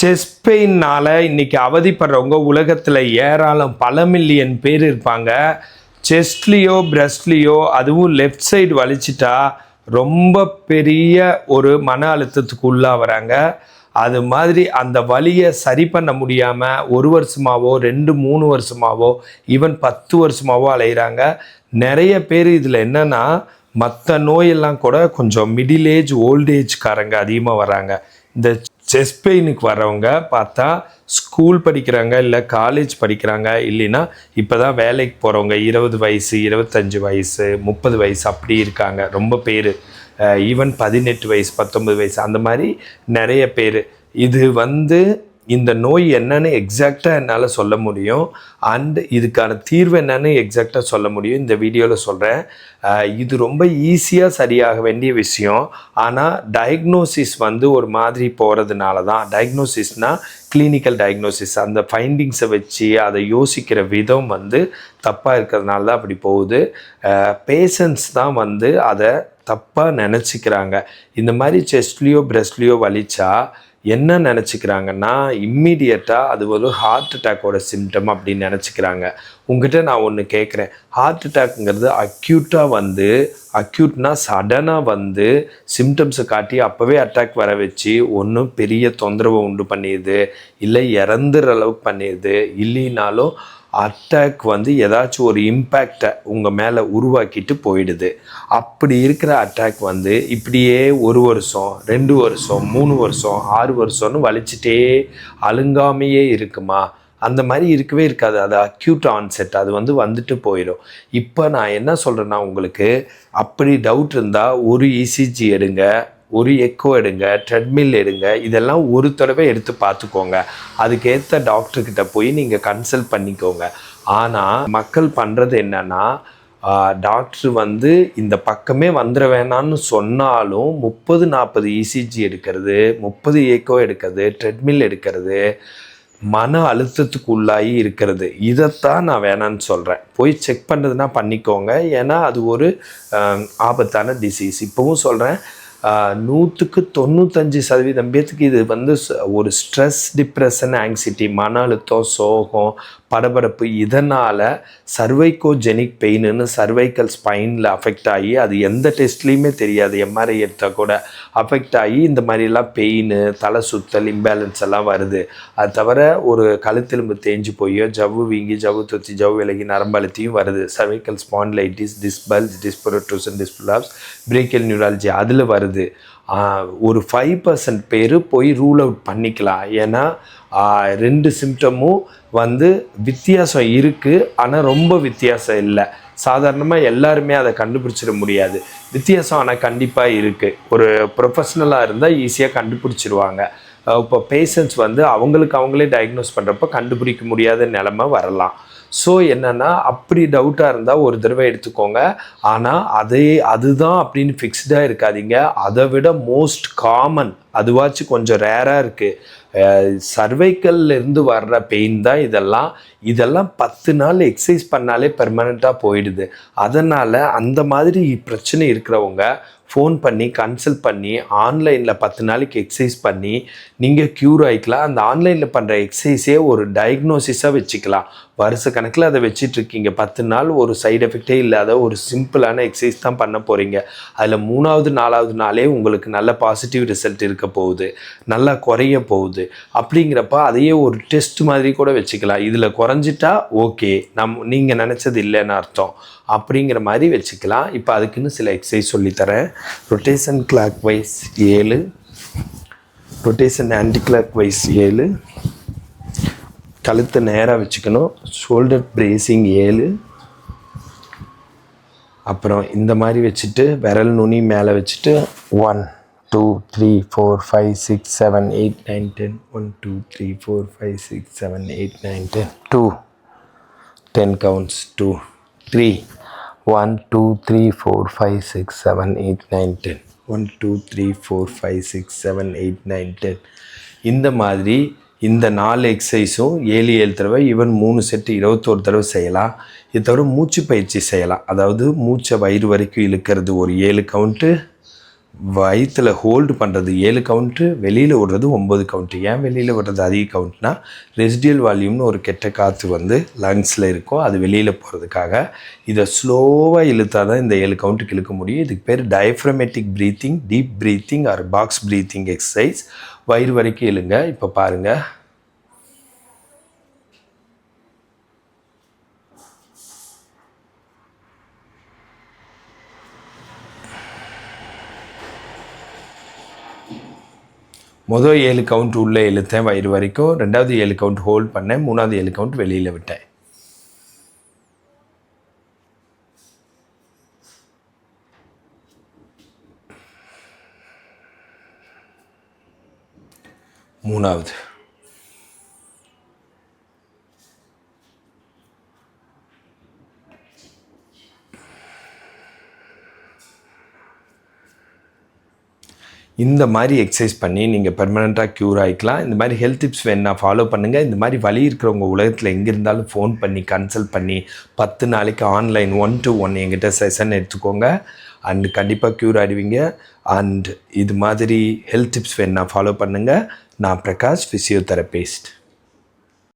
Chess பெயின்னால் இன்னைக்கு அவதிப்படுறவங்க உலகத்தில் ஏராளம் பல மில்லியன் பேர் இருப்பாங்க. செஸ்ட்லேயோ பிரஸ்ட்லேயோ அதுவும் லெஃப்ட் சைடு வலிச்சிட்டா ரொம்ப பெரிய ஒரு மன அழுத்தத்துக்கு உள்ளாகிறாங்க அது மாதிரி அந்த வழியை சரி பண்ண முடியாமல் ஒரு வருஷமாவோ ரெண்டு மூணு வருஷமாவோ ஈவன் பத்து வருஷமாவோ அலைகிறாங்க நிறைய பேர் இதில் என்னென்னா மற்ற நோயெல்லாம் கூட கொஞ்சம் மிடில் ஏஜ் ஓல்டேஜ்காரங்க அதிகமாக வராங்க. இந்த செஸ்ட் பெயினுக்கு வரவங்க பார்த்தா ஸ்கூல் படிக்கிறாங்க இல்லை காலேஜ் படிக்கிறாங்க இல்லைன்னா இப்போ தான் வேலைக்கு போகிறவங்க இருபது வயசு இருபத்தஞ்சி வயசு முப்பது வயசு அப்படி இருக்காங்க. ரொம்ப பேர். ஈவன் பதினெட்டு வயசு பத்தொம்பது வயசு அந்த மாதிரி நிறைய பேர். இது வந்து இந்த நோய் என்னன்னு எக்ஸாக்டாக என்னால் சொல்ல முடியும். அண்ட் இதுக்கான தீர்வு என்னன்னு எக்ஸாக்டாக சொல்ல முடியும். இந்த வீடியோவில் சொல்கிறேன் இது ரொம்ப ஈஸியாக சரியாக வேண்டிய விஷயம். ஆனால் டயக்னோசிஸ் வந்து ஒரு மாதிரி போகிறதுனால தான் டயக்னோசிஸ்னால் கிளினிக்கல் டயக்னோசிஸ் அந்த ஃபைண்டிங்ஸை வச்சு அதை யோசிக்கிற விதம் வந்து தப்பாக இருக்கிறதுனால தான் அப்படி போகுது. பேஷண்ட்ஸ் தான் வந்து அதை தப்பாக நினச்சிக்கிறாங்க. இந்த மாதிரி செஸ்ட்லேயோ பிரஸ்ட்லேயோ வலிச்சா என்ன நினச்சிக்கிறாங்கன்னா இம்மீடியட்டாக அது ஒரு ஹார்ட் அட்டாக்கோட சிம்டம் அப்படின்னு நினச்சிக்கிறாங்க. உங்ககிட்ட நான் ஒன்று கேட்குறேன் ஹார்ட் அட்டாக்ங்கிறது அக்யூட்டாக வந்து அக்யூட்னா சடனாக வந்து சிம்டம்ஸை காட்டி அப்போவே அட்டாக் வர வச்சு ஒன்றும் பெரிய தொந்தரவை உண்டு பண்ணிடுது. இல்லை இறந்துற அளவுக்கு பண்ணிடுது. இல்லைனாலும் அட்டாக் வந்து ஏதாச்சும் ஒரு இம்பேக்டை உங்கள் மேலே உருவாக்கிட்டு போயிடுது. அப்படி இருக்கிற அட்டாக் வந்து இப்படியே ஒரு வருஷம் ரெண்டு வருஷம் மூணு வருஷம் ஆறு வருஷம்னு வலிச்சிட்டே அழுங்காமையே இருக்குமா? அந்த மாதிரி இருக்கவே இருக்காது. அது அக்யூட் ஆன்செட் அது வந்து வந்துட்டு போயிடும். இப்போ நான் என்ன சொல்கிறேன்னா உங்களுக்கு அப்படி டவுட் இருந்தால் ஒரு இசிஜி எடுங்க. ஒரு எக்கோ எடுங்க ட்ரெட்மில் எடுங்க இதெல்லாம் ஒரு தடவை எடுத்து பார்த்துக்கோங்க. அதுக்கேற்ற டாக்டர்கிட்ட போய் நீங்கள் கன்சல்ட் பண்ணிக்கோங்க. ஆனால் மக்கள் பண்ணுறது என்னென்னா டாக்டர் வந்து இந்த பக்கமே வந்துட வேணாம்னு சொன்னாலும் முப்பது நாற்பது இசிஜி எடுக்கிறது முப்பது ஏக்கோ எடுக்கிறது ட்ரெட்மில் எடுக்கிறது மன அழுத்தத்துக்கு உள்ளாகி இருக்கிறது. இதைத்தான் நான் வேணான்னு சொல்கிறேன் போய் செக் பண்ணுறதுனா பண்ணிக்கோங்க. ஏன்னா அது ஒரு ஆபத்தான டிசீஸ் இப்போவும் சொல்கிறேன் நூற்றுக்கு தொண்ணூத்தஞ்சு சதவீதம் பேர்த்துக்கு இது வந்து ஒரு ஸ்ட்ரெஸ் டிப்ரெஷன் ஆங்ஸைட்டி மன அழுத்தம் சோகம் படபடப்பு. இதனால் சர்வைகோஜெனிக் பெயின்னு சர்வைக்கல் ஸ்பைனில் அஃபெக்ட் ஆகி அது எந்த டெஸ்ட்லேயுமே தெரியாது. எம்ஆர்ஐ எடுத்தால் கூட அஃபெக்ட் ஆகி இந்த மாதிரிலாம் பெயின் தலை சுத்தல் இம்பேலன்ஸ் எல்லாம் வருது. அது தவிர ஒரு கழுத்தெலும்பு தேஞ்சு போயோ ஜவ்வு வீங்கி ஜவ்வு தொத்தி ஜவ்வு விலகி நரம்பழுத்தியும் வருது. Cervical spondylitis disc bulge disc protrusion disc prolapse brachial neurology அதில் வருது. ஒரு ஃபைவ் பர்சன்ட் பேர் போய் ரூல் அவுட் பண்ணிக்கலாம். ஏன்னா ரெண்டு சிம்டமும் வந்து வித்தியாசம் இருக்குது ஆனால் ரொம்ப வித்தியாசம் இல்லை. சாதாரணமாக எல்லாருமே அதை கண்டுபிடிச்சிட முடியாது. வித்தியாசம் ஆனால் கண்டிப்பாக இருக்குது ஒரு ப்ரொஃபஷ்னலாக இருந்தால் ஈஸியாக கண்டுபிடிச்சிருவாங்க. இப்போ பேஷண்ட்ஸ் வந்து அவங்களுக்கு அவங்களே டயக்னோஸ் பண்ணுறப்ப கண்டுபிடிக்க முடியாத நிலமை வரலாம். ஸோ என்னென்னா அப்படி டவுட்டாக இருந்தால் ஒரு தடவை எடுத்துக்கோங்க. ஆனால் அதே அதுதான் அப்படின்னு ஃபிக்ஸ்டாக இருக்காதீங்க. அதை விட மோஸ்ட் காமன் அதுவாச்சும் கொஞ்சம் ரேராக இருக்குது சர்வைக்கல்ல இருந்து வர்ற பெயின் தான் இதெல்லாம். இதெல்லாம் பத்து நாள் எக்ஸசைஸ் பண்ணாலே பெர்மனண்ட்டாக போயிடுது. அதனால் அந்த மாதிரி பிரச்சனை இருக்கிறவங்க ஃபோன் பண்ணி கன்சல்ட் பண்ணி ஆன்லைனில் பத்து நாளைக்கு எக்ஸசைஸ் பண்ணி நீங்கள் க்யூர் ஆகிக்கலாம் அந்த ஆன்லைனில் பண்ணுற எக்ஸசைஸே ஒரு டயக்னோசிஸாக வச்சுக்கலாம். வருஷ கணக்கில் அதை வச்சிட்ருக்கீங்க பத்து நாள் ஒரு சைடு எஃபெக்டே இல்லாத ஒரு சிம்பிளான எக்ஸசைஸ் தான் பண்ண போகிறீங்க அதில் மூணாவது நாலாவது நாளே உங்களுக்கு நல்ல பாசிட்டிவ் ரிசல்ட் இருக்க போகுது. நல்லா குறைய போகுது. அப்படிங்கிறப்ப அதையே ஒரு டெஸ்ட் மாதிரி கூட வச்சுக்கலாம். இதில் குறைஞ்சிட்டா ஓகே நம் நீங்கள் நினச்சது இல்லைன்னு அர்த்தம். அப்படிங்கிற மாதிரி வச்சுக்கலாம். இப்போ அதுக்குன்னு சில எக்ஸசைஸ் சொல்லித்தரேன். ரொட்டேஷன் கிளாக் வைஸ் ஏழு. ரொட்டேஷன் ஆன்டி கிளாக் வைஸ் ஏழு. கழுத்தை நேராக வச்சுக்கணும். ஷோல்டர் பிரேசிங் ஏழு. அப்புறம் இந்த மாதிரி வச்சுட்டு விரல் நுனி மேலே வச்சுட்டு one two three four five six seven eight nine ten one two three four five six seven eight nine ten two ten counts two three one two three four five six seven eight nine ten one two three four five six seven eight nine ten இந்த மாதிரி இந்த நாலு எக்ஸசைஸும் ஏழு ஏழு தடவை even மூணு set இருபத்தோரு தடவை செய்யலாம். இது தவிர மூச்சு பயிற்சி செய்யலாம். அதாவது மூச்சை வயிறு வரைக்கும் இழுக்கிறது ஒரு ஏழு கவுண்ட்டு வயிற்றில் ஹோல்டு பண்ணுறது ஏழு கவுண்ட்டு வெளியில் விடுறது ஒம்பது கவுண்ட்டு ஏன் வெளியில் விடுறது அதிக கவுண்ட்னா ரெசிடியல் வால்யூம்னு ஒரு கெட்ட காற்று வந்து லங்ஸில் இருக்கும் அது வெளியில் போகிறதுக்காக இதை ஸ்லோவாக இழுத்தா தான் இந்த ஏழு கவுண்ட்டுக்கு இழுக்க முடியும். இதுக்கு பேர் diaphragmatic breathing deep breathing or box breathing exercise வயிறு வரைக்கும் இழுங்க. இப்போ பாருங்கள் மொதல் ஏழு கவுண்ட் உள்ளே இழுத்தேன் வயிறு வரைக்கும். ரெண்டாவது ஏழு கவுண்ட் ஹோல்ட் பண்ணேன் மூணாவது ஏழு கவுண்ட் வெளியில் விட்டேன். மூணாவது. இந்த மாதிரி எக்ஸசைஸ் பண்ணி நீங்கள் பெர்மனெண்ட்டாக க்யூர் ஆகிக்கலாம் இந்த மாதிரி ஹெல்த் டிப்ஸ் வேணா ஃபாலோ பண்ணுங்கள் இந்த மாதிரி வழி இருக்கிறவங்க உலகத்தில் எங்கே இருந்தாலும் ஃபோன் பண்ணி கன்சல்ட் பண்ணி பத்து நாளைக்கு ஆன்லைன் ஒன் டு ஒன் எங்கிட்ட செஷன் எடுத்துக்கோங்க. அண்ட் கண்டிப்பாக க்யூர் ஆகிடுவீங்க அண்ட் இது மாதிரி ஹெல்த் டிப்ஸ் வேணா ஃபாலோ பண்ணுங்கள் நான் பிரகாஷ் ஃபிசியோதெரபிஸ்ட்